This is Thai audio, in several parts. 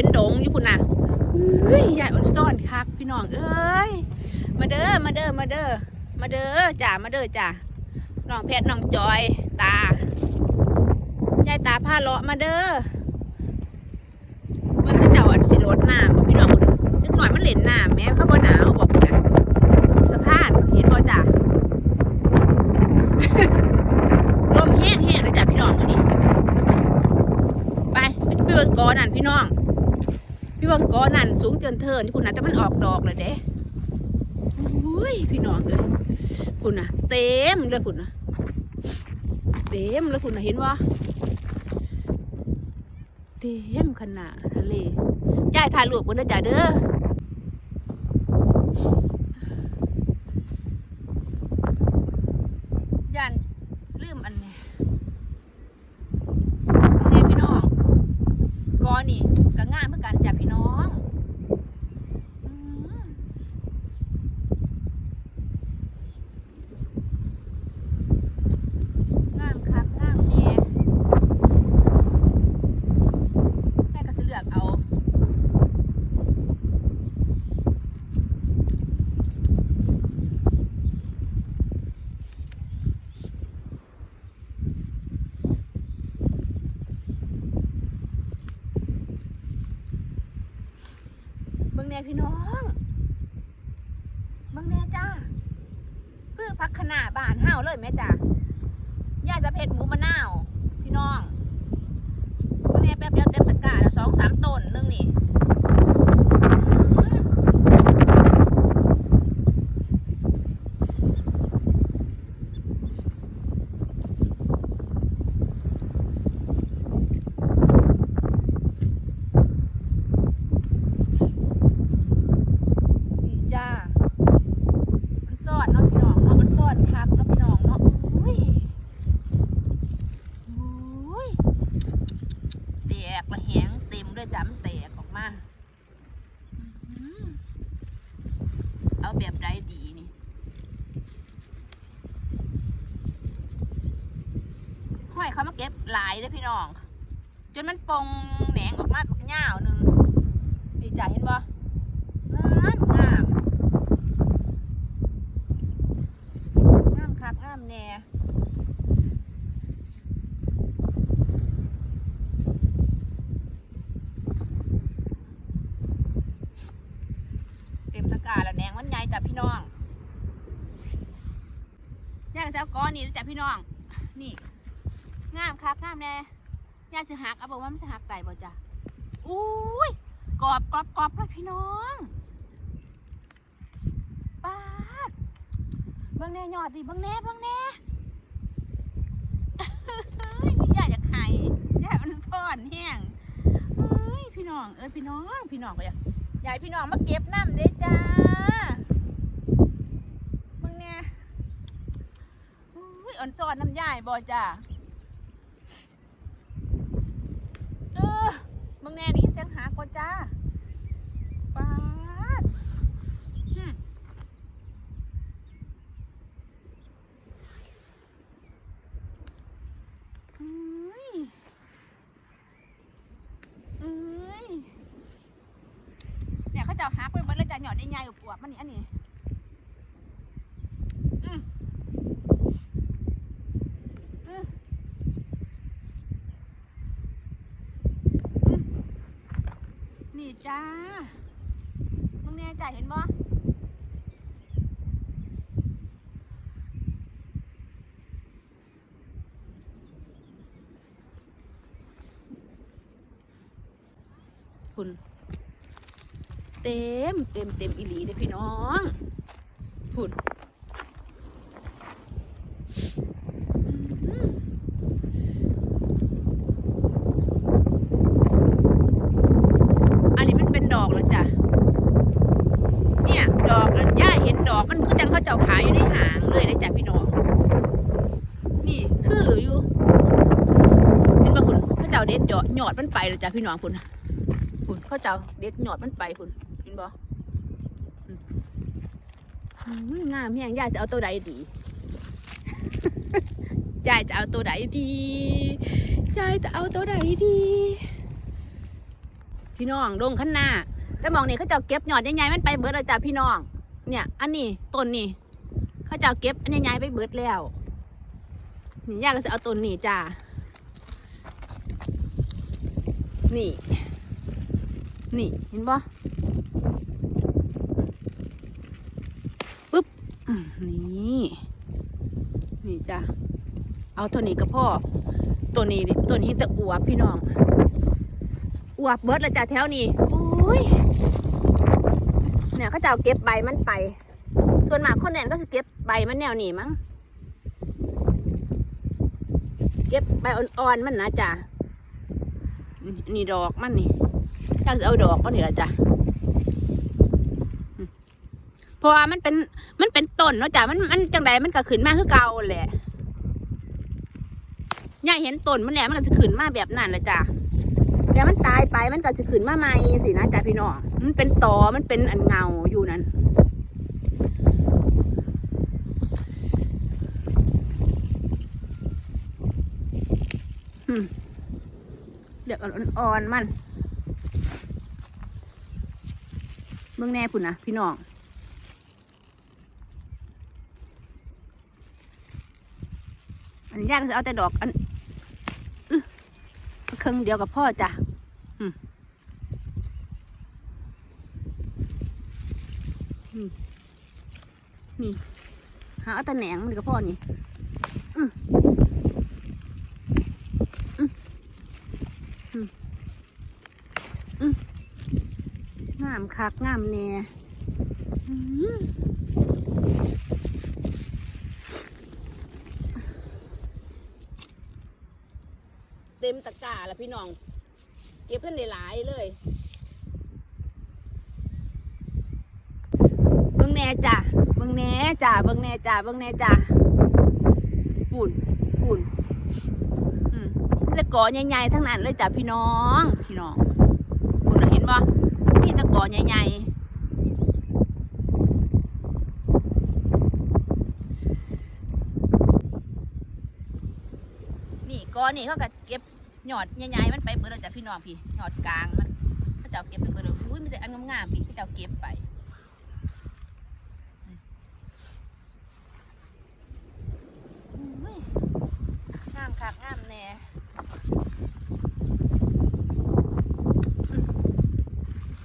เป็นดงอยู่พุ่นน่ะเฮ้ยยายอ่อนซ่อนคักพี่น้องเอ้ยมาเด้อมาเด้อมาเด้อมาเด้อจ้ามาเด้อจ้าน้องเพชรน้องจอยตายายตาผ้าเลาะมาเด้อเมื่อเขาเจ้าอันสิโดดน้ำบ่พี่น้องพุ่นนิดหน่อยมันเล่นน้ำแม้เขาบ่หนาวบอกพุ่นน่ะสะพานเห็นบ่จ้า ลมแห้งแห้งเลยจ้ะพี่น้องวันนี้ ไปไปเบิ่งกอนั่นพี่น้อง พี่เบิ่งกอนั่นสูงเจินเทินคุณนะแต่มันออกดอกเลยเด้อุ้ยพี่น้องเลยคุณนะเต็มเลยคุณนะเต็มเลยคุณนะเห็นวะเต็มขนาดทะเลยายถ่ายรูปกันนะจ่าเด้อยัน ลืมอันนี้โอเคพี่น้องกอนี่ก็ง่ายเหมือนกันจ้ะพี่น้องอืมงามครับงามแน่แม่ก็สิเลือกเอา เบิ่งแน่พี่น้องเบิ่งแน่จ้าพืชพักขนาบ้านห้าวเลยแม่จ้าย่าจะเผ็ดหมูมะนาว พี่น้องเบิ่งแน่แป๊บเดียวเต็มตะกร้าแล้วสองสามต้นนึงนี่จ้ามันซ่อนเนาะพี่น้องเนาะมันซ่อนคักเนาะพี่น้องเนาะอุ้ยอุ้ยแตกละแหงเต็มเลยจ้ะมันแตกออกมาอื้อหือเอาแบบใดดีนี่ ห้อยเขามาเก็บหลายเลยพี่น้อง จนมันปงแหนงออกมาบักย่าหนึ่งดีใจเห็นบ่งามงามงามคักงามแน่เต็มตะกร้าแล้วแหนงมันใหญ่จ้ะพี่น้องย่างแซวก้อนนี่จ้ะพี่น้อง นี่ งามครับงามแน่ย่าจะหักเอาบอกว่ามันจะหักไตบ่จ้ะอุ้ยกรอบกรอบกรอบเลยพี่น้องปาดเบิ่งแน่ยอดดิเบิ่งแน่เบิ่งแน่เฮ้ยย่าจะไข่ย่ามันซ่อนแห้งเฮ้ยพี่น้องเอ้ยพี่น้องพี่น้องไปอะยายพี่น้องมาเก็บน้ำเด้จ้าเบิ่งแน่อุ้ยอ่อนซ่อนน้ำยายบ่จ้า เออ มึงแน่นี่เสียงหาก่อนจ้าป๊าดหึเอ้ยเอ้ยเนี่ยเขาจะเอาหักไปเบิดเลยจ้ะหยอดได้ใหญ่อวบๆมันนี่อันนี้อืมอืม นี่ จ้ามึงแน่ใจเห็นบ่คุณเต็มเต็มเต็มอีหลีเลยพี่น้องพุดอืม อันนี้มันเป็นดอกแล้วจ้ะ เนี่ยดอกอันย่าเห็นดอกมันก็จังเขาเจ้าขายอยู่ในหางเลยนะจ้ะพี่น้อง นี่คืออยู่ เห็นป่ะคุณเขาเจ้าเด็ดหยอดหยอดมันไปเลยจ้ะพี่น้องคุณคุณเขาเจ้าเด็ดหยอดมันไปคุณเห็นบ่อืมอืมงามแม่งย่าจะเอาตัวใดดียายจะเอาตัวใดดียายจะเอาตัวใดดี พี่น้องดงขั้นหน้าแล้วมองนี่เขาเจ้าเก็บยอดใหญ่ๆมันไปเบิดแล้วจ้ะพี่น้อง เนี่ย อันนี้ต้นนี่เขาเจ้าเก็บอันใหญ่ๆไปเบิดแล้วนี่ย่าก็จะเอาต้นนี่จ้า นี่ นี่เห็นปะปึ๊บ นี่ นี่จ้ะ เอาตัวนี้กับพ่อ ตัวนี้ตัวนี้แต่อวบพี่น้อง อวบเบิดล้วจ้ะแถวนี้โอ้ย เนี่ยเขาจะเอาเก็บใบมันไป ส่วนมากคนแดนก็จะเก็บใบมันแนวนี้มั้ง เก็บใบอ่อนๆมันนะจ้ะ นี่ดอกมันนี่อยากจะเอาดอกมันนี่ละจ้ะเพราะว่ามันเป็นมันเป็นต้นเนาะจ้ะมันมันจังใดมันก็ขึ้นมาคือเก่าแหละย่าเห็นต้นมันแหละมันก็จะขึ้นมาแบบนั้นละจ้ะเดี๋ยวมันตายไปมันก็จะขึ้นมาใหม่สินะจ้ะพี่น้องมันเป็นตอมันเป็นอันเงาอยู่นั้นอืม ลือกอ่อนๆมันเมืองแน่พุ่นนะพี่น้องอันยากจะเอาแต่ดอกอันอครึ่งเดียวกับพ่อจ้ะนี่นี่ หาเอาแต่แหนงมันกับพ่อนี่อื้ออื้ออื้ออื้องาม คักงามแน่อื้อเต็มตะกร้าแล้วพี่น้อง เก็บเพิ่นได้หลายเลยเบิ่งแน่จ้ะเบิ่งแน่จ้ะเบิ่งแน่จ้ะเบิ่งแน่จ้ะปุ่นปุ่นอืมมีตะกอใหญ่ๆทั้งนั้นเลยจ้ะพี่น้อง พี่น้องปุ่นน่ะเห็นบ่ มีตะกอใหญ่ๆ นี่กอนี่เขาก็เก็บหยอดใหญ่ๆมันไปเบิดแล้วจ้ะพี่น้องพี่หยอดกลางมันเขาเจ้าเก็บไปเบิดแล้วอุ้ยมีแต่อันงามๆพี่เขาเจ้าเก็บไปอุ้ยงามคักงามแน่อืม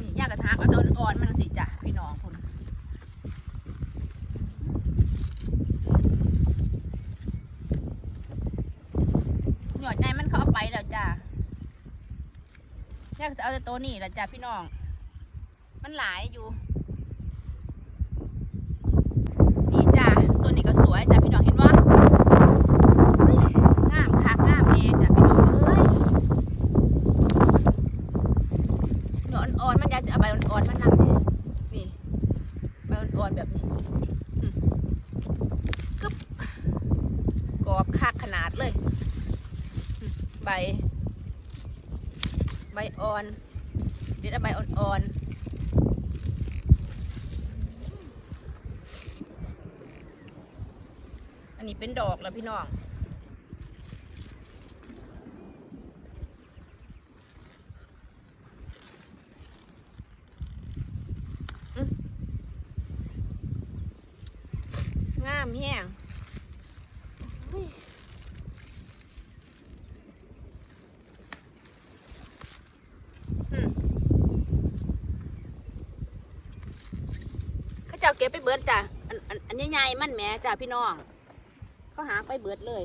นี่ยากกระทากเอนมันสิจ้ะพี่น้องคุณหยอดในมันเขาเอาไปแล้วจ้ะยากจะเอาแต่ตัวนี้แหละจ้ะพี่น้อง มันหลายอยู่ นี่จ้ะตัวนี้ก็สวยจ้ะพี่น้องเห็นว่า งามคักงามเนี่ยจ้ะพี่น้องเอ้ยหนอนอ่อนๆมันอยากจะเอาใบอ่อนๆมันนำเนี่ยนี่ใบอ่อนๆแบบนี้อืมกึบกรอบคักขนาดเลยอืมใบ ใบอ่อน เดี๋ยวเอ่อน อันนี้เป็นดอกแล้วพี่น้องามแห้งอุ้ยอืม เจ้าเก็บไปเบิดจ้ะอันอันอันใหญ่ๆมันแหม่จ้ะพี่น้อง เขาหาไปเบิดเลย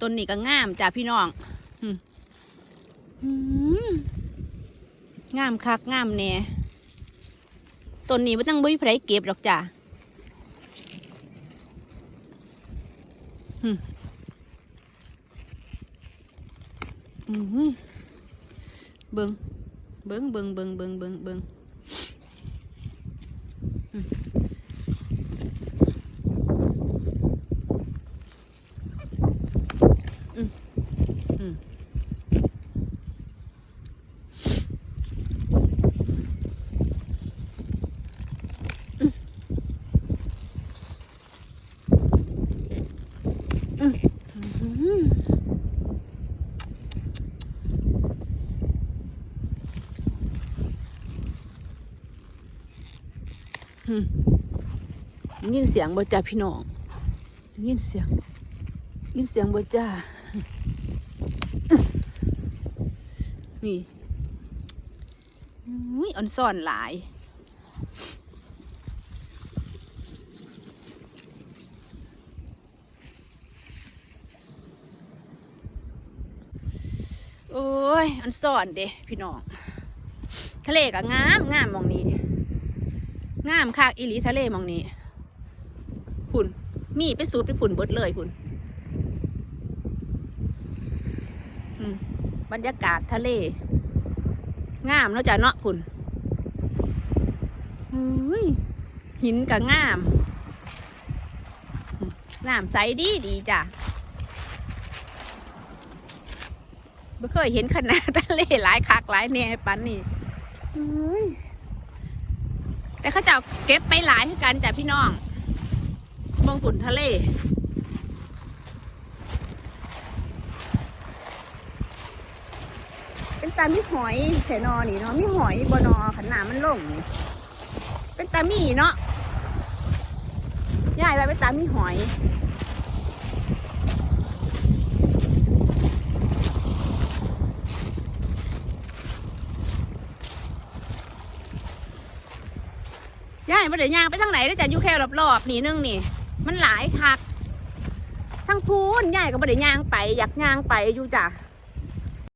ต้นนี้ก็งามจ้ะพี่น้องงามคักงามแน่ต้นนี้ไม่ต้องบุ้ยไผเก็บหรอกจ้ะอืมอืม เบิ้งเบิ้งเบิ้งเบิ้งเบิ้งเบิงเบิง ยินเสียงบ่จ้าพี่น้อง ยินเสียง ยินเสียงบ่จ้า นี่อุ้ยอ่อนซ่อนหลายโอ้ยอันซ่อนเด้พี่น้องทะเลก็งามงามมองนี้ งามคักอีหลีทะเลมองนี้พุ่นมีไปสูดไปพุ่นเบิดเลยพุ่นบรรยากาศทะเล งามเนาะจ้ะเนาะพุ่นหุยหินก็งามอืมน้ำใสดีดีจ้ะไม่เคยเห็นขนาดทะเลหลายคักหลายแน่ปันนี่ แต่เขาจะเก็บไปหลายให้กันจ้ะพี่น้องมองฝุ่นทะเลเป็นตามีหอยเสนอนี่เนาะมีหอยบนอขนามันลง เป็นตามีเนาะยายไปเป็นตามีหอย ยายมาเด้ย่างไปทางไหนได้จ้ะอยู่แค่รอบๆนี่นึงนี่ มันหลายคักทั้งพูนยายก็บ่ได้ย่างไป อยากย่างไปอยู่จ้ะ